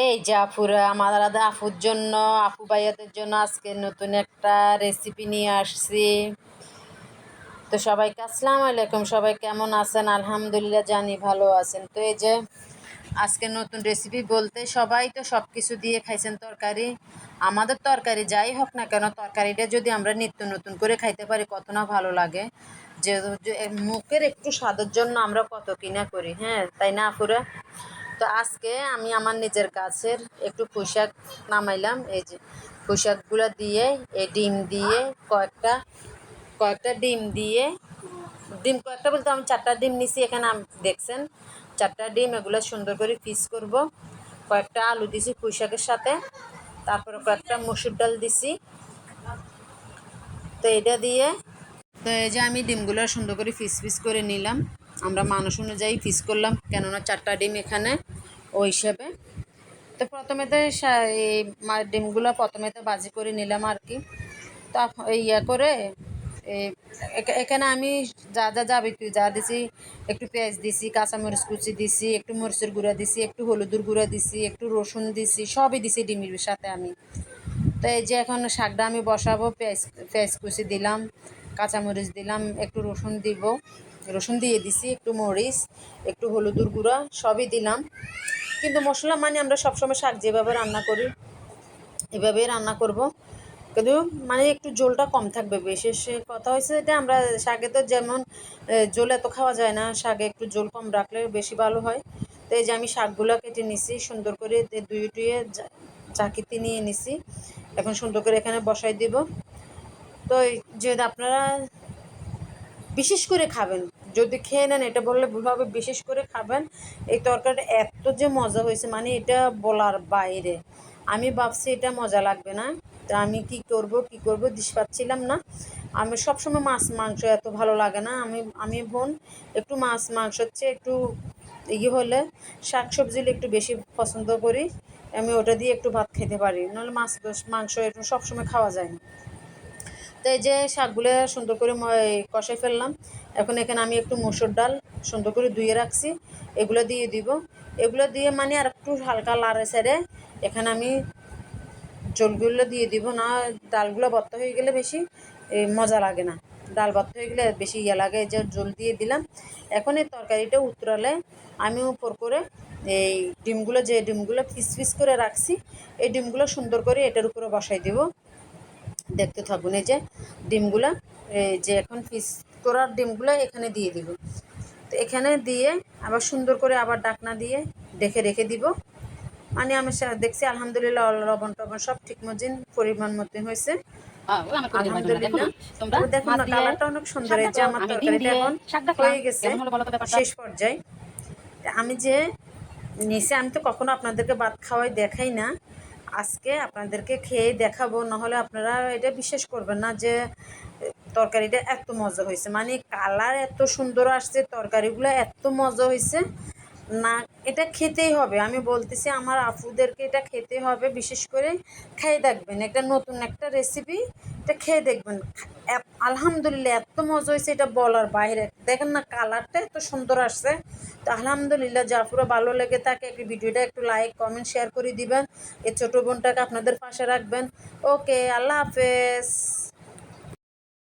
এই যে আপুরা, আমার আলাদা আপুর জন্য, আপু ভাইয়াদের জন্য আজকে নতুন একটা রেসিপি নিয়ে আসছি। তো সবাইকে আসসালামু আলাইকুম, সবাই কেমন আছেন? আলহামদুলিল্লাহ জানি ভালো আছেন। তো এই যে আজকে নতুন রেসিপি বলতে, সবাই তো সব কিছু দিয়ে খাইছেন তরকারি। আমাদের তরকারি যাই হোক না কেন, তরকারিটা যদি আমরা নিত্য নতুন করে খাইতে পারি, কত না ভালো লাগে। যে মুখের একটু স্বাদের জন্য আমরা কত কিনা করি হ্যাঁ? তাই না আপুরা? তো আজকে আমি আমার নিজের কাছের একটু পোশাক নামাইলাম। এই যে পোশাকগুলো দিয়ে, এই ডিম দিয়ে, কয়েকটা কয়েকটা ডিম দিয়ে, ডিম কয়েকটা বলতে আমি চারটা ডিম নিছি এখানে আম- দেখছেন? চারটা ডিম এগুলো সুন্দর করে পিস করব। কয়েকটা আলু দিছি পুঁইশাকের সাথে, তারপরে কয়েকটা মসুর ডাল দিছি। তো এটা দিয়ে, তো এই যে আমি ডিমগুলো সুন্দর করে পিস পিস করে নিলাম। আমরা মানুষ অনুযায়ী পিস করলাম, কেননা চারটা ডিম এখানে, ওই হিসেবে। তো প্রথমে তো এই ডিমগুলো প্রথমে তো বাজি করে নিলাম আর কি। তো ইয়ে করে এখানে আমি যা যা যাবে তুই যা দিছি, একটু পেঁয়াজ দিছি, কাঁচামরিচ কুচি দিছি, একটু মরিচের গুঁড়া দিছি, একটু হলুদের গুঁড়া দিছি, একটু রসুন দিছি, সবই দিছি ডিমের সাথে আমি। তো এই যে এখন শাকটা আমি বসাবো, পেঁয়াজ পেঁয়াজ কুচি দিলাম, কাঁচামরিচ দিলাম, একটু রসুন দিব রসুন দিয়ে দিছি, একটু মরিচ, একটু হলুদের গুঁড়া, সবই দিলাম। কিন্তু মশলা মানে আমরা সবসময় শাক যেভাবে রান্না করি, এভাবেই রান্না করব। কিন্তু মানে একটু ঝোলটা কম থাকবে বিশেষ কথা হয়েছে যে আমরা শাকে তো যেমন ঝোল এত খাওয়া যায় না, শাকে একটু ঝোল কম রাখলে বেশি ভালো হয়। তো এই যে আমি শাকগুলো কেটে নিছি, সুন্দর করে দুই টুয়ে চাকিতে নিয়ে নিছি। এখন সুন্দর করে এখানে বসাই দিব। তো এই যে আপনারা বিশেষ করে খাবেন। যদি খেয়ে নেন, এটা বললে ভুল হবে, বিশেষ করে খাবেন। এই তরকারিটা এত যে মজা হয়েছে মানে এটা বলার বাইরে। আমি ভাবছি এটা মজা লাগবে না। তা আমি কি করব কি করব দিশ পাচ্ছিলাম না। আমি সবসময় মাছ, মাংস এত ভালো লাগে না। আমি আমি বোন, একটু মাছ, মাংস হচ্ছে একটু ইয়ে হলে শাক সবজি একটু বেশি পছন্দ করি। আমি ওটা দিয়ে একটু ভাত খেতে পারি। নাহলে মাছ, মাংস একটু সবসময় খাওয়া যায় না। তো এই যে শাকগুলো সুন্দর করে কষাই ফেললাম। এখন এখানে আমি একটু মসুর ডাল সুন্দর করে ধুয়ে রাখছি। এগুলো দিয়ে দিব। এগুলো দিয়ে মানে আর একটু হালকা লাড়ে সেড়ে এখানে আমি জলগুলো দিয়ে দিব না, ডালগুলো বত্তা হয়ে গেলে বেশি মজা লাগে না। ডাল বত্তা হয়ে গেলে বেশি ইয়ে লাগে যে জল দিয়ে দিলাম। এখন এই তরকারিটা উতরালে আমি উপর করে এই ডিমগুলো, যে ডিমগুলো ফিস ফিস করে রাখছি, এই ডিমগুলো সুন্দর করে এটার উপরে বসাই দিব। দেখতে থাকুন এই যে ডিমগুলা এই যে এখন পিস করার ডিমগুলো এখানে দিয়ে দিব। তো এখানে দিয়ে আবার সুন্দর করে আবার ডাকনা দিয়ে ডেকে রেখে দিব। মানে আমি দেখছি আলহামদুলিল্লাহ লবণ টবণ সব ঠিক মতন পরিমাণ মতো হয়েছে। আলহামদুলিল্লাহ। দেখুন না কালারটা অনেক সুন্দর এই যে আমার তরকারিটা এখন হয়ে গেছে। শেষ পর্যায়ে। আমি যে নিচে আমি তো কখনো আপনাদেরকে ভাত খাওয়াই দেখাই না। আজকে আপনাদেরকে খেয়ে দেখাবো, নাহলে আপনারা এটা বিশ্বাস করবেন না যে, তরকারিটা এত মজা হয়েছে। মানে কালার এত সুন্দর আসছে, তরকারিগুলো এত মজা হয়েছে। না, এটা খেতেই হবে। আমি বলতেছি আমার আপুদেরকে এটা খেতে হবে, বিশেষ করে খেয়ে দেখবেন। একটা নতুন একটা রেসিপি এটা খেয়ে দেখবেন। আলহামদুলিল্লাহ এত মজা হয়েছে এটা বলার বাইরে। দেখেন না কালারটা এত সুন্দর আসছে। তো আলহামদুলিল্লাহ যা জাফুরা ভালো লেগে থাকে। একটি ভিডিওটা একটু লাইক কমেন্ট শেয়ার করে দিবেন। এই ছোটো বোনটাকে আপনাদের পাশে রাখবেন। ওকে আল্লাহ হাফেজ।